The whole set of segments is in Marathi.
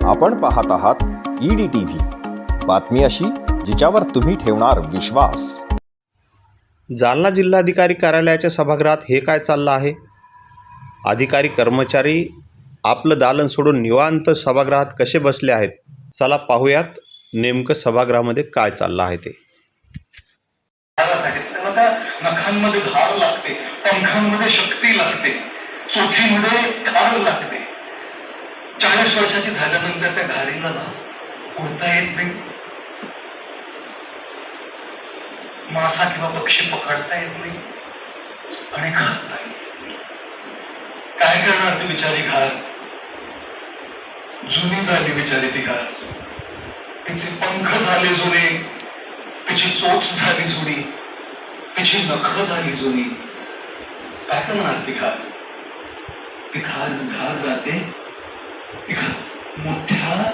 आपण पाहत आहात ईडी टीव्ही बातमी अशी जिच्यावर तुम्ही ठेवणार विश्वास. जालना जिल्हाधिकारी कार्यालयाच्या सभागृहात हे काय चाललं आहे? अधिकारी कर्मचारी आपलं दालन सोडून निवांत सभागृहात कसे बसले आहेत? चला पाहूयात नेमकं सभागृहामध्ये काय चाललं आहे ते. नखांमध्ये धार लागते पंखांमध्ये शक्ती लागते चोचीमध्ये धार लागते. चाळीस वर्षाची झाल्यानंतर त्या घारीला ना उडता येत नाही. मासा किंवा पक्षी पकडता येत नाही. आणि खात येत काय करणार ती बिचारी घार जुनी झाली बिचारी ती घार तिचे पंख झाले जुने. तिची चोच झाली जुनी. तिची नख झाली जुनी. काय करणार ती घार ती घार घार जाते. मोठ्या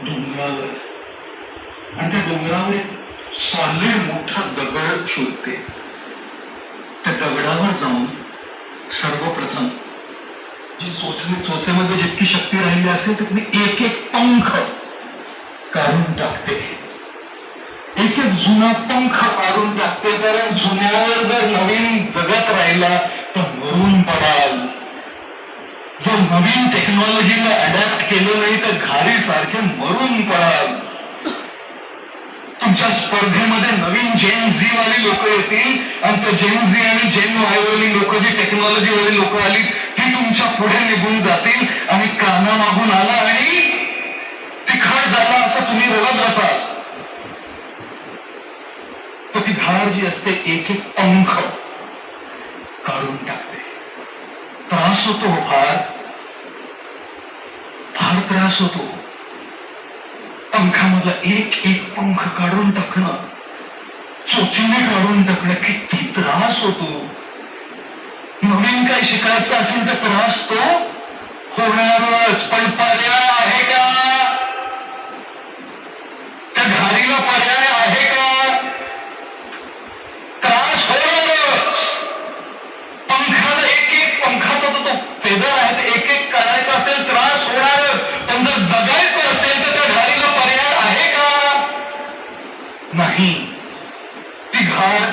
डोंगरावर. आणि त्या डोंगरावर एक सॉलिड मोठा दगड शोधते. त्या दगडावर जाऊन सर्वप्रथम जी चोचणी चोचेमध्ये जितकी शक्ती राहिली असेल तिथली एक एक पंख काढून टाकते. एक एक जुना पंख काढून टाकते. कारण जुन्यावर जर नवीन जगत राहिला तर मरून पडाल. जर नवीन टेक्नॉलॉजीला अडॅप्ट केलं नाही तर घारी सारखे मरून पडाल. तुमच्या स्पर्धेमध्ये नवीन जेन झी वाली लोक येतील आणि त्या जेन झी आणि जेन वाय वाली लोक जी टेक्नॉलॉजी वाली लोक आली ती तुमच्यापुढे निघून जातील आणि काना मागून आला आणि तिखट झाला असं तुम्ही रडत बसाल. तर ती घार जी असते एक एक पंख काढून टाक. त्रास होतो हो फार. फार त्रास होतो. पंखामधला एक एक पंख काढून टाकणं चोचीने काढून टाकणं किती त्रास होतो. नवीन काही शिकायचं असेल तर त्रास तो होणारच पण पर्याय आहे का? तो आहे ते एक एक करायचा असेल त्रास होणारच पण जर जगायचं असेल तर त्या घारीला पर्याय आहे का? नाही. ती घार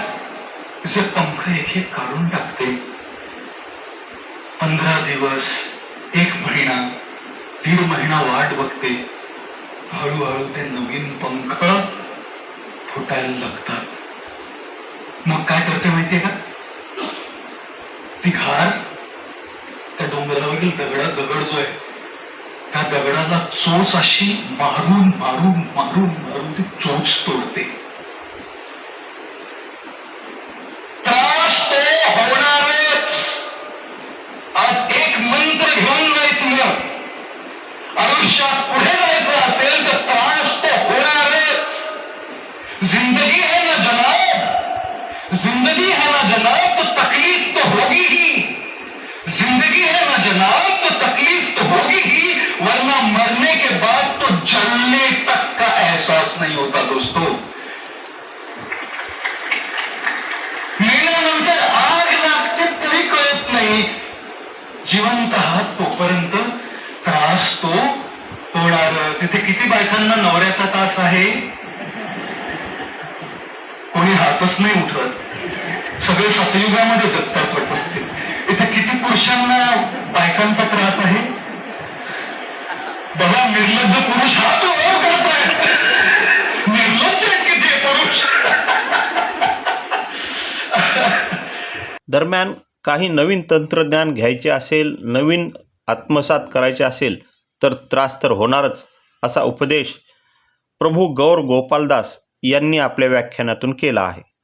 तिचे पंख एक एक काढून टाकते. पंधरा दिवस एक महिना दीड महिना वाट बघते. हळूहळू ते नवीन पंख फुटायला लागतात. मग काय करते माहितीये का ती घार त्या डोंगरावरील दगडा दगड जो आहे त्या दगडाला चोच अशी मारून मारून मारून मारून ती चोच तोडते. त्रास तो होणारच. आज एक मंत्र घेऊन जायचं आयुष्यात पुढे जायचं असेल तर त्रास तो होणारच. जिंदगी है ना जनाब? जिंदगी है ना जनाब तो तकलीफ तो होगी ही. जिंदगी है ना जनाब तो तकलीफ तो होगी ही वरना मरने के बाद तो जलने तक का एहसास नहीं होता दोस्तों। मेल्यानंतर आग लागते तरी कळत नाही। जिवंत आहात तोपर्यंत त्रास तो होणारच। इथे किती बायकांना नवऱ्याचा त्रास आहे? कोणी हातच नाही उठत। सगळे सतयुगामध्ये जगतात वाटत. इथे किती पुरुषांना बायकांचा त्रास आहे? बघा निर्लज्ज पुरुष हा तो करताय. निर्लज्ज किती पुरुष. दरम्यान काही नवीन तंत्रज्ञान घ्यायचे असेल नवीन आत्मसात करायचे असेल तर त्रास तर होणारच असा उपदेश प्रभू गौर गोपालदास यांनी आपल्या व्याख्यानातून केला आहे.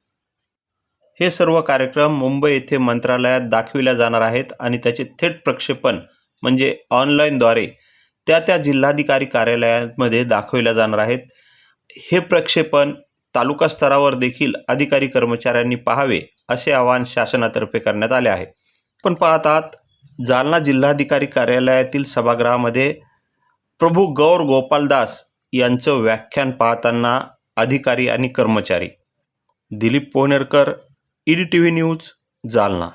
हे सर्व कार्यक्रम मुंबई येथे मंत्रालयात दाखविल्या जाणार आहेत आणि त्याचे थेट प्रक्षेपण म्हणजे ऑनलाईनद्वारे त्या त्या जिल्हाधिकारी कार्यालयांमध्ये दाखविल्या जाणार आहेत. हे प्रक्षेपण तालुका स्तरावर देखील अधिकारी कर्मचाऱ्यांनी पाहावे असे आवाहन शासनातर्फे करण्यात आले आहे. पण पाहत आहात जालना जिल्हाधिकारी कार्यालयातील सभागृहामध्ये प्रभू गौर गोपालदास यांचं व्याख्यान पाहताना अधिकारी आणि कर्मचारी. Dilip Pohnerkar E D T V news Jalna.